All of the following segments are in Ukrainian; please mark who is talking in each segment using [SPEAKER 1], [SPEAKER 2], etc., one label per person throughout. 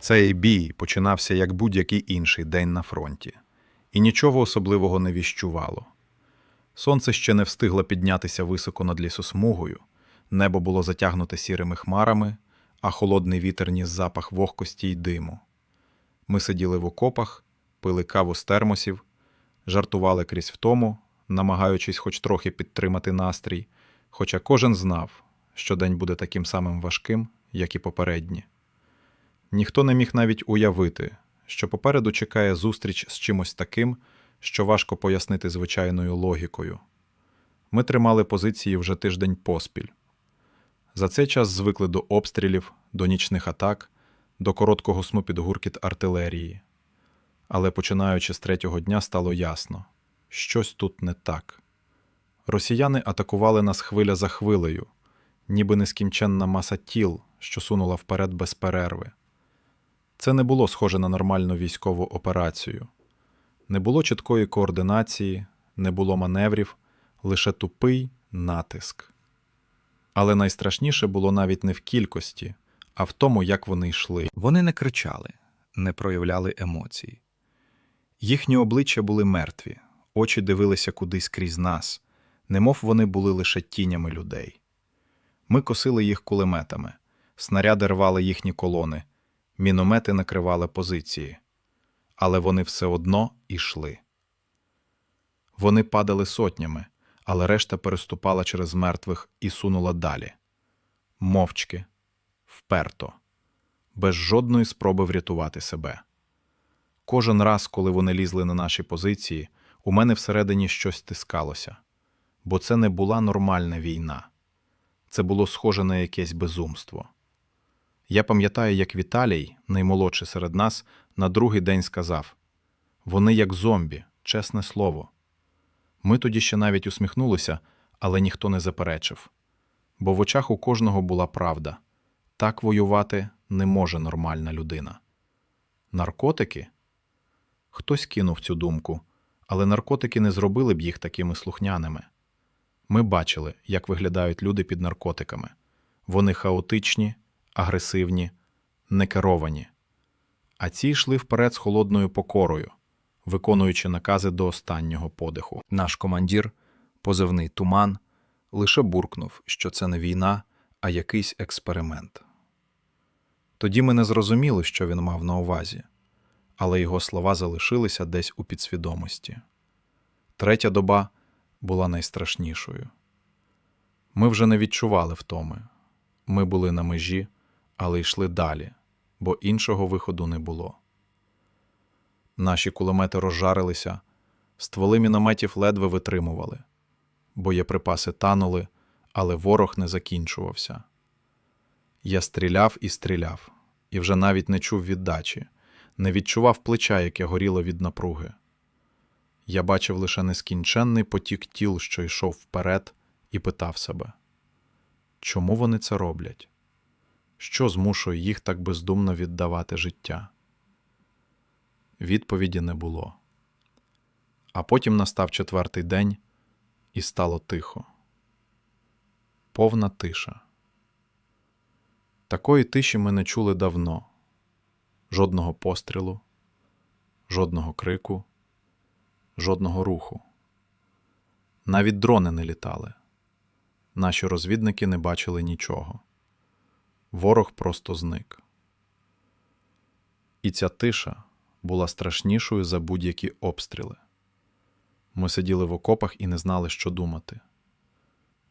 [SPEAKER 1] Цей бій починався як будь-який інший день на фронті, і нічого особливого не віщувало. Сонце ще не встигло піднятися високо над лісосмугою, небо було затягнуте сірими хмарами, а холодний вітер ніс запах вогкості й диму. Ми сиділи в окопах, пили каву з термосів, жартували крізь втому, намагаючись хоч трохи підтримати настрій, хоча кожен знав, що день буде таким самим важким, як і попередні. Ніхто не міг навіть уявити, що попереду чекає зустріч з чимось таким, що важко пояснити звичайною логікою. Ми тримали позиції вже тиждень поспіль. За цей час звикли до обстрілів, до нічних атак, до короткого сну під гуркіт артилерії. Але починаючи з третього дня стало ясно щось тут не так. Росіяни атакували нас хвиля за хвилею, ніби нескінченна маса тіл, що сунула вперед без перерви. Це не було схоже на нормальну військову операцію. Не було чіткої координації, не було маневрів, лише тупий натиск. Але найстрашніше було навіть не в кількості, а в тому, як вони йшли.
[SPEAKER 2] Вони не кричали, не проявляли емоцій. Їхні обличчя були мертві, очі дивилися кудись крізь нас, немов вони були лише тінями людей. Ми косили їх кулеметами, снаряди рвали їхні колони, міномети накривали позиції, але вони все одно ішли. Вони падали сотнями, але решта переступала через мертвих і сунула далі. Мовчки, вперто, без жодної спроби врятувати себе. Кожен раз, коли вони лізли на наші позиції, у мене всередині щось стискалося, бо це не була нормальна війна. Це було схоже на якесь безумство. Я пам'ятаю, як Віталій, наймолодший серед нас, на другий день сказав: вони як зомбі, чесне слово. Ми тоді ще навіть усміхнулися, але ніхто не заперечив. Бо в очах у кожного була правда так воювати не може нормальна людина. Наркотики? Хтось кинув цю думку, але наркотики не зробили б їх такими слухняними. Ми бачили, як виглядають люди під наркотиками. Вони хаотичні, агресивні, некеровані. А ці йшли вперед з холодною покорою, виконуючи накази до останнього подиху. Наш командир, позивний туман, лише буркнув, що це не війна, а якийсь експеримент. Тоді ми не зрозуміли, що він мав на увазі, але його слова залишилися десь у підсвідомості. Третя доба була найстрашнішою. Ми вже не відчували втоми. Ми були на межі, але йшли далі, бо іншого виходу не було. Наші кулемети розжарилися, стволи мінометів ледве витримували, боєприпаси танули, але ворог не закінчувався. Я стріляв і стріляв, і вже навіть не чув віддачі, не відчував плеча, яке горіло від напруги. Я бачив лише нескінченний потік тіл, що йшов вперед, і питав себе, чому вони це роблять? Що змушує їх так бездумно віддавати життя? Відповіді не було. А потім настав четвертий день, і стало тихо. Повна тиша. Такої тиші ми не чули давно жодного пострілу, жодного крику, жодного руху. Навіть дрони не літали. Наші розвідники не бачили нічого. Ворог просто зник. І ця тиша була страшнішою за будь-які обстріли. Ми сиділи в окопах і не знали, що думати.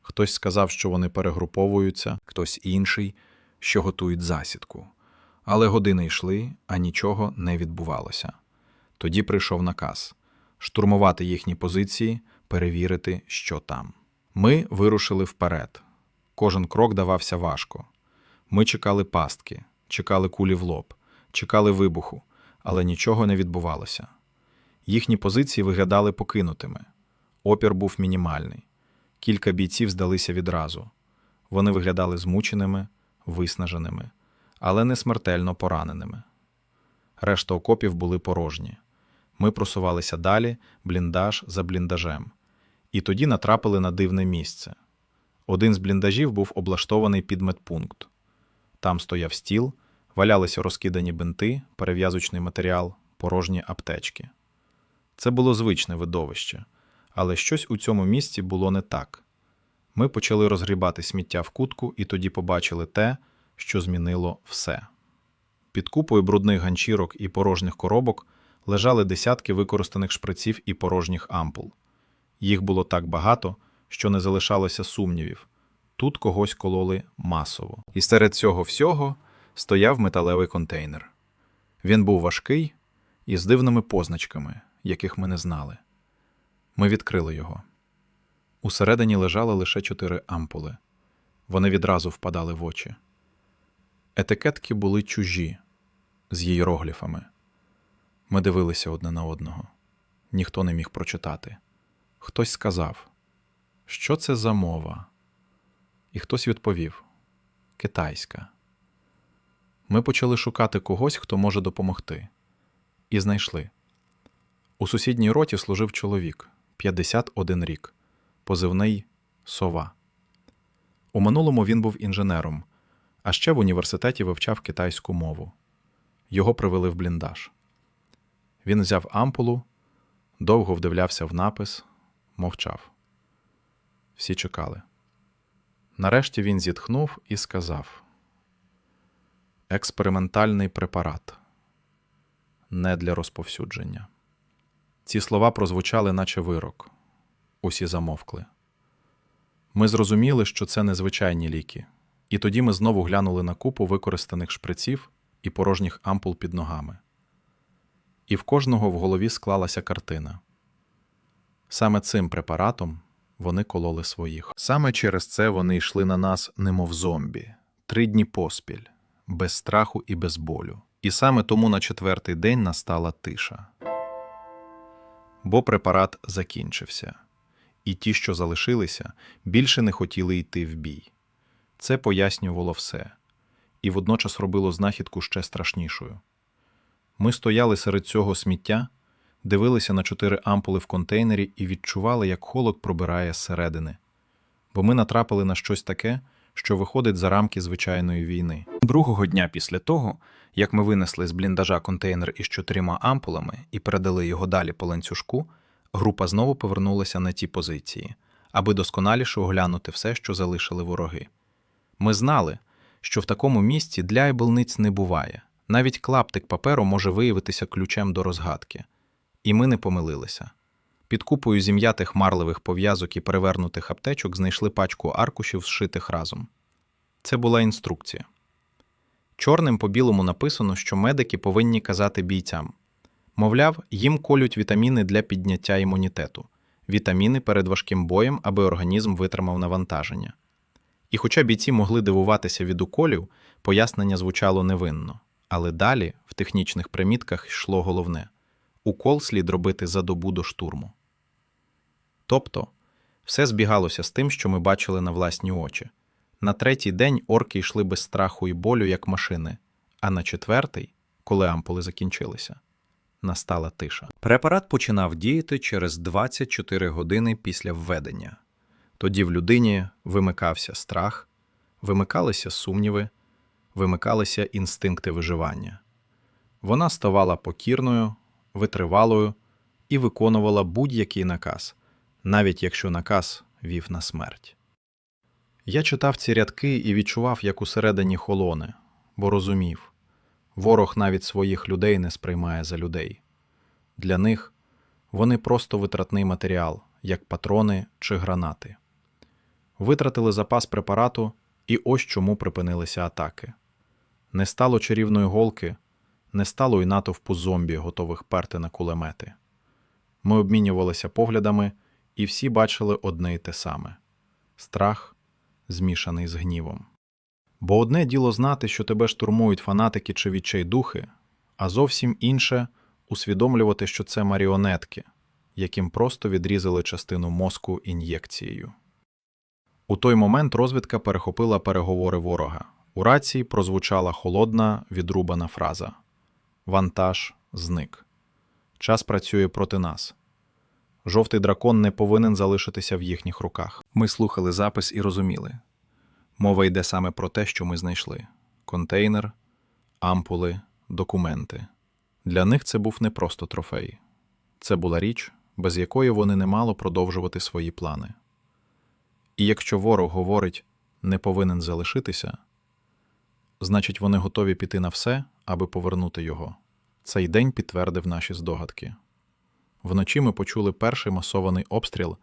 [SPEAKER 2] Хтось сказав, що вони перегруповуються, хтось інший, що готують засідку. Але години йшли, а нічого не відбувалося. Тоді прийшов наказ штурмувати їхні позиції, перевірити, що там. Ми вирушили вперед. Кожен крок давався важко. Ми чекали пастки, чекали кулі в лоб, чекали вибуху, але нічого не відбувалося. Їхні позиції виглядали покинутими. Опір був мінімальний. Кілька бійців здалися відразу. Вони виглядали змученими, виснаженими, але не смертельно пораненими. Решта окопів були порожні. Ми просувалися далі, бліндаж за бліндажем, і тоді натрапили на дивне місце. Один з бліндажів був облаштований під медпункт. Там стояв стіл,
[SPEAKER 1] Валялися розкидані бинти, перев'язочний матеріал, порожні аптечки. Це було звичне видовище, але щось у цьому місці було не так. Ми почали розгрібати сміття в кутку і тоді побачили те, що змінило все. Під купою брудних ганчірок і порожніх коробок лежали десятки використаних шприців і порожніх ампул. Їх було так багато, що не залишалося сумнівів. Тут когось кололи масово. І серед цього всього стояв металевий контейнер. Він був важкий і з дивними позначками, яких ми не знали. Ми відкрили його. Усередині лежало лише чотири ампули. Вони відразу впадали в очі. Етикетки були чужі, з ієрогліфами. Ми дивилися одне на одного. Ніхто не міг прочитати. Хтось сказав, що це за мова? І хтось відповів китайська. Ми почали шукати когось, хто може допомогти. І знайшли. У сусідній роті служив чоловік 51 рік, позивний сова. У минулому він був інженером, а ще в університеті вивчав китайську мову. Його привели в бліндаж. Він взяв ампулу, довго вдивлявся в напис, мовчав. Всі чекали. Нарешті він зітхнув і сказав: Експериментальний препарат не для розповсюдження. Ці слова прозвучали, наче вирок. Усі замовкли. Ми зрозуміли, що це незвичайні ліки, і тоді ми знову глянули на купу використаних шприців і порожніх ампул під ногами. І в кожного в голові склалася картина. Саме цим препаратом вони кололи своїх. Саме через це вони йшли на нас, немов зомбі, три дні поспіль, без страху і без болю. І саме тому на четвертий день настала тиша. Бо препарат закінчився, і ті, що залишилися, більше не хотіли йти в бій. Це пояснювало все, і водночас робило знахідку ще страшнішою. Ми стояли серед цього сміття, дивилися на чотири ампули в контейнері і відчували, як холод пробирає зсередини. Бо ми натрапили на щось таке, що виходить за рамки звичайної війни.
[SPEAKER 2] Другого дня після того, як ми винесли з бліндажа контейнер із чотирма ампулами і передали його далі по ланцюжку, група знову повернулася на ті позиції, аби досконаліше оглянути все, що залишили вороги. Ми знали, що в такому місці для ібелниць не буває. Навіть клаптик паперу може виявитися ключем до розгадки. І ми не помилилися. Під купою зім'ятих марливих пов'язок і перевернутих аптечок знайшли пачку аркушів, зшитих разом. Це була інструкція. Чорним по білому написано, що медики повинні казати бійцям. Мовляв, їм колють вітаміни для підняття імунітету, вітаміни перед важким боєм, аби організм витримав навантаження. І хоча бійці могли дивуватися від уколів, пояснення звучало невинно. Але далі, в технічних примітках, йшло головне укол слід робити за добу до штурму. Тобто, все збігалося з тим, що ми бачили на власні очі. На третій день орки йшли без страху і болю, як машини, а на четвертий, коли ампули закінчилися, настала тиша. Препарат починав діяти через 24 години після введення. Тоді в людині вимикався страх, вимикалися сумніви, вимикалися інстинкти виживання. Вона ставала покірною, витривалою і виконувала будь-який наказ, навіть якщо наказ вів на смерть. Я читав ці рядки і відчував, як усередині холоне, бо розумів ворог навіть своїх людей не сприймає за людей. Для них вони просто витратний матеріал, як патрони чи гранати. Витратили запас препарату, і ось чому припинилися атаки. Не стало чарівної голки, не стало й натовпу зомбі, готових перти на кулемети. Ми обмінювалися поглядами, і всі бачили одне й те саме страх, змішаний з гнівом. Бо одне діло знати, що тебе штурмують фанатики чи відчайдухи, а зовсім інше усвідомлювати, що це маріонетки, яким просто відрізали частину мозку ін'єкцією. У той момент розвідка перехопила переговори ворога. У рації прозвучала холодна, відрубана фраза Вантаж зник. Час працює проти нас. Жовтий дракон не повинен залишитися в їхніх руках. Ми слухали запис і розуміли. Мова йде саме про те, що ми знайшли: контейнер,
[SPEAKER 1] ампули, документи. Для них це був не просто трофей. Це була річ, без якої вони не мало продовжувати свої плани. І якщо ворог говорить не повинен залишитися, значить вони готові піти на все, аби повернути його. Цей день підтвердив наші здогадки. Вночі ми почули перший масований обстріл,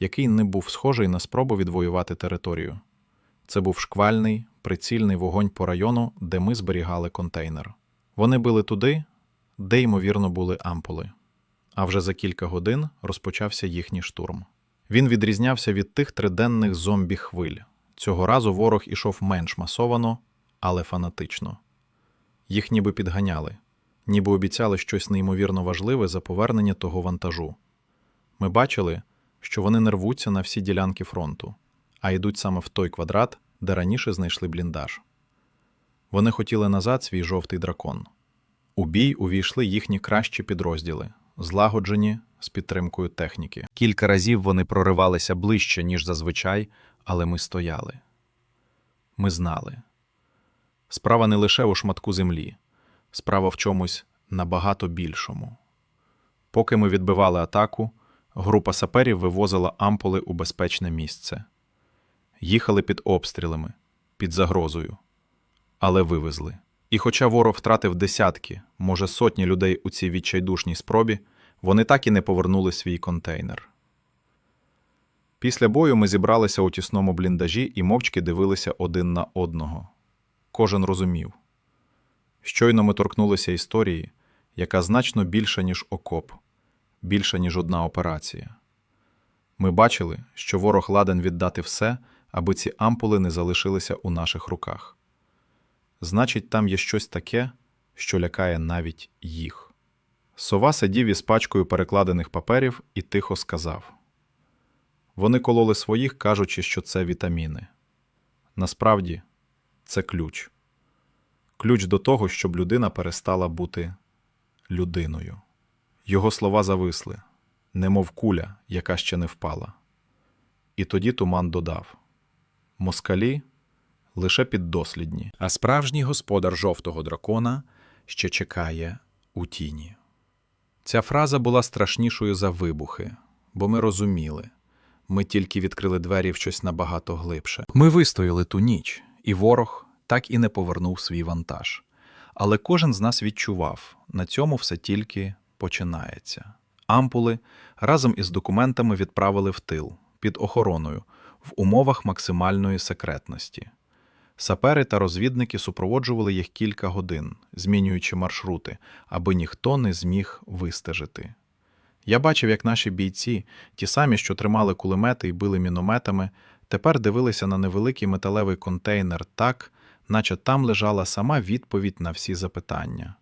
[SPEAKER 1] який не був схожий на спробу відвоювати територію. Це був шквальний, прицільний вогонь по району, де ми зберігали контейнер. Вони били туди, де, ймовірно, були ампули. А вже за кілька годин розпочався їхній штурм. Він відрізнявся від тих триденних зомбі-хвиль. Цього разу ворог ішов менш масовано, але фанатично. Їх ніби підганяли, ніби обіцяли щось неймовірно важливе за повернення того вантажу. Ми бачили, що вони не рвуться на всі ділянки фронту, а йдуть саме в той квадрат, де раніше знайшли бліндаж. Вони хотіли назад свій жовтий дракон. У бій увійшли їхні кращі підрозділи, злагоджені з підтримкою техніки.
[SPEAKER 2] Кілька разів вони проривалися ближче, ніж зазвичай, але ми стояли.
[SPEAKER 1] Ми знали. Справа не лише у шматку землі, справа в чомусь набагато більшому. Поки ми відбивали атаку, група саперів вивозила ампули у безпечне місце. Їхали під обстрілами, під загрозою, але вивезли. І хоча ворог втратив десятки, може сотні людей у цій відчайдушній спробі, вони так і не повернули свій контейнер. Після бою ми зібралися у тісному бліндажі і мовчки дивилися один на одного. Кожен розумів. Щойно ми торкнулися історії, яка значно більша, ніж окоп, більша, ніж одна операція. Ми бачили, що ворог ладен віддати все, аби ці ампули не залишилися у наших руках. Значить, там є щось таке, що лякає навіть їх. Сова сидів із пачкою перекладених паперів і тихо сказав. Вони кололи своїх, кажучи, що це вітаміни. Насправді, це ключ. Ключ до того, щоб людина перестала бути людиною. Його слова зависли, немов куля, яка ще не впала. І тоді туман додав москалі лише піддослідні.
[SPEAKER 2] А справжній господар жовтого дракона ще чекає у тіні. Ця фраза була страшнішою за вибухи, бо ми розуміли. Ми тільки відкрили двері в щось набагато глибше. Ми вистояли ту ніч, і ворог так і не повернув свій вантаж. Але кожен з нас відчував, на цьому все тільки починається. Ампули разом із документами відправили в тил під охороною в умовах максимальної секретності. Сапери та розвідники супроводжували їх кілька годин, змінюючи маршрути, аби ніхто не зміг вистежити. Я бачив, як наші бійці, ті самі, що тримали кулемети і били мінометами, тепер дивилися на невеликий металевий контейнер так, наче там лежала сама відповідь на всі запитання.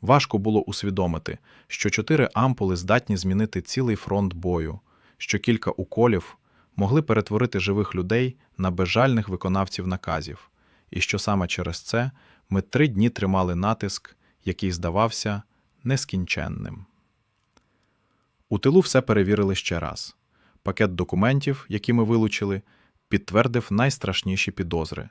[SPEAKER 2] Важко було усвідомити, що чотири ампули здатні змінити цілий фронт бою, що кілька уколів могли перетворити живих людей на безжальних виконавців наказів, і що саме через це ми три дні тримали натиск, який здавався нескінченним. У тилу все перевірили ще раз. Пакет документів, які ми вилучили, підтвердив найстрашніші підозри.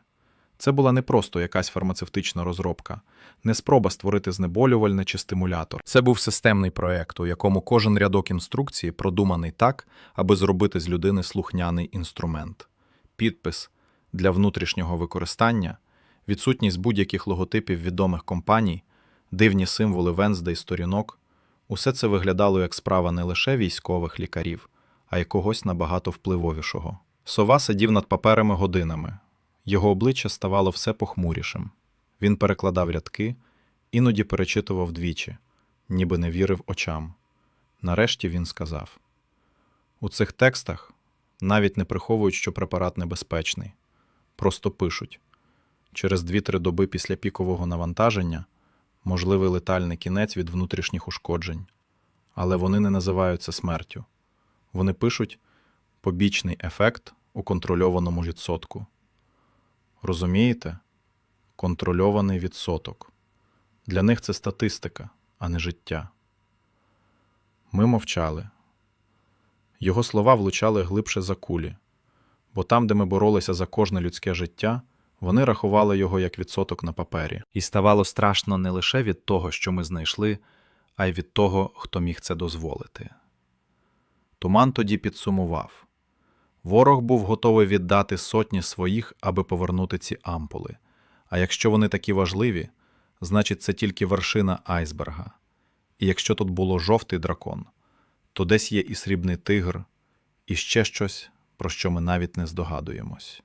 [SPEAKER 2] Це була не просто якась фармацевтична розробка, не спроба створити знеболювальне чи стимулятор. Це був системний проєкт, у якому кожен рядок інструкції продуманий так, аби зробити з людини слухняний інструмент. Підпис для внутрішнього використання, відсутність будь-яких логотипів відомих компаній, дивні символи Венздей сторінок усе це виглядало як справа не лише військових лікарів, а й когось набагато впливовішого. Сова сидів над паперами годинами. Його обличчя ставало все похмурішим. Він перекладав рядки, іноді перечитував двічі, ніби не вірив очам. Нарешті він сказав: У цих текстах навіть не приховують, що препарат небезпечний, просто пишуть через 2-3 доби після пікового навантаження можливий летальний кінець від внутрішніх ушкоджень, але вони не називають це смертю. Вони пишуть побічний ефект у контрольованому відсотку. Розумієте? Контрольований відсоток. Для них це статистика, а не життя. Ми мовчали. Його слова влучали глибше за кулі, бо там, де ми боролися за кожне людське життя,
[SPEAKER 1] Вони рахували його як відсоток на папері.
[SPEAKER 2] І ставало страшно не лише від того, що ми знайшли, а й від того, хто міг це дозволити. Туман тоді підсумував ворог був готовий віддати сотні своїх, аби повернути ці ампули. А якщо вони такі важливі, значить це тільки вершина айсберга. І якщо тут було жовтий дракон, то десь є і срібний тигр, і ще щось, про що ми навіть не здогадуємось.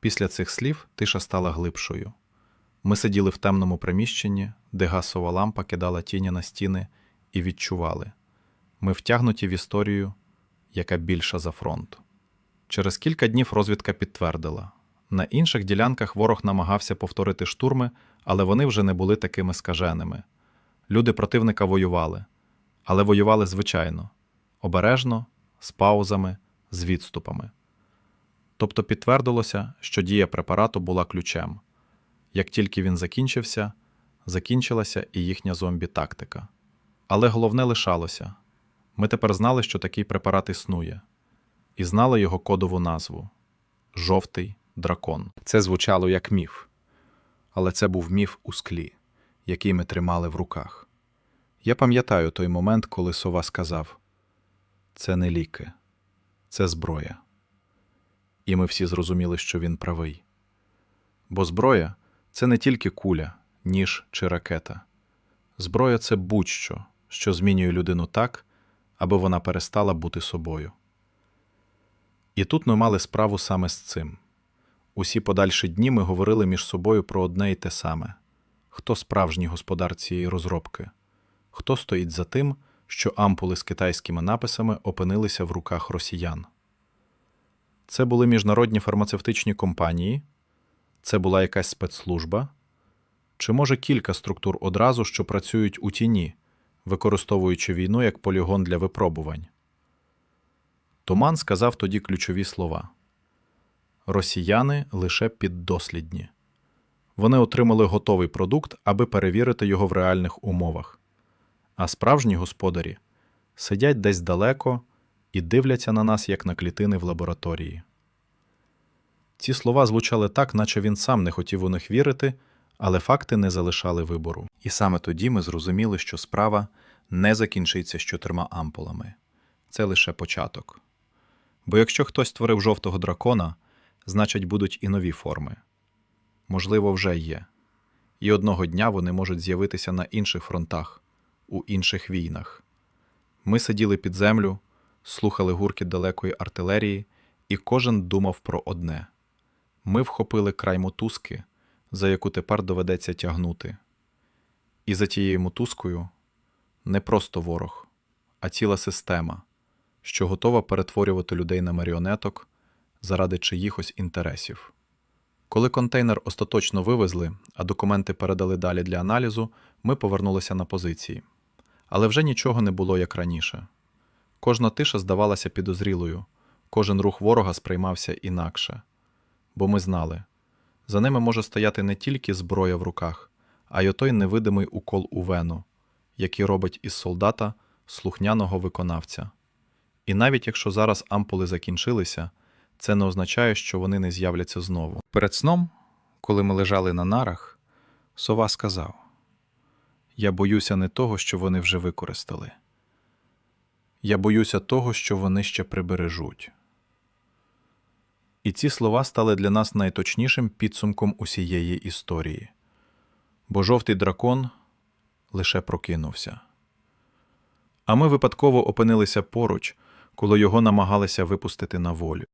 [SPEAKER 2] Після цих слів тиша стала глибшою. Ми сиділи в темному приміщенні, де гасова лампа кидала тіні на стіни, і відчували ми втягнуті в історію, яка більша за фронт. Через кілька днів розвідка підтвердила на інших ділянках ворог намагався повторити штурми, але вони вже не були такими скаженими. Люди противника воювали, але воювали звичайно, обережно, з паузами, з відступами. Тобто підтвердилося, що дія препарату була ключем. Як тільки він закінчився, закінчилася і їхня зомбі-тактика. Але головне лишалося ми тепер знали, що такий препарат існує, і знали його кодову назву жовтий дракон. Це звучало як міф, але це був міф у склі, який ми тримали в руках. Я пам'ятаю той момент, коли сова сказав: це не ліки, це зброя. І ми всі зрозуміли, що він правий. Бо зброя це не тільки куля, ніж чи ракета. Зброя це будь-що, що змінює людину так, аби вона перестала бути собою. І тут ми мали справу саме з цим. Усі подальші дні ми говорили між собою про одне й те саме хто справжній господар цієї розробки, хто стоїть за тим, що ампули з китайськими написами опинилися в руках росіян. Це були міжнародні фармацевтичні компанії, це була якась спецслужба, чи може кілька структур одразу, що працюють у тіні, використовуючи війну як полігон для випробувань. Туман сказав тоді ключові слова Росіяни лише піддослідні. Вони отримали готовий продукт, аби перевірити його в реальних умовах. А справжні господарі сидять десь далеко і дивляться на нас, як на клітини в лабораторії. Ці слова звучали так, наче він сам не хотів у них вірити, але факти не залишали вибору. І саме тоді ми зрозуміли, що справа не закінчиться з чотирма ампулами. Це лише початок. Бо якщо хтось створив жовтого дракона, значить будуть і нові форми. Можливо, вже є. І одного дня вони можуть з'явитися на інших фронтах, у інших війнах. Ми сиділи під землю, слухали гуркіт далекої артилерії, і кожен думав про одне ми вхопили край мотузки, за яку тепер доведеться тягнути. І за тією мотузкою не просто ворог, а ціла система, що готова перетворювати людей на маріонеток заради чиїхось інтересів. Коли контейнер остаточно вивезли, а документи передали далі для аналізу, ми повернулися на позиції. Але вже нічого не було як раніше. Кожна тиша здавалася підозрілою, кожен рух ворога сприймався інакше. Бо ми знали, за ними може стояти не тільки зброя в руках, а й отой невидимий укол у вену, який робить із солдата слухняного виконавця. І навіть якщо зараз ампули закінчилися, це не означає, що вони не з'являться знову. Перед сном, коли ми лежали на нарах, сова сказав: Я боюся не того, що вони вже використали. Я боюся того, що вони ще прибережуть. І ці слова стали для нас найточнішим підсумком усієї історії. Бо жовтий дракон лише прокинувся. А ми випадково опинилися поруч, коли його намагалися випустити на волю.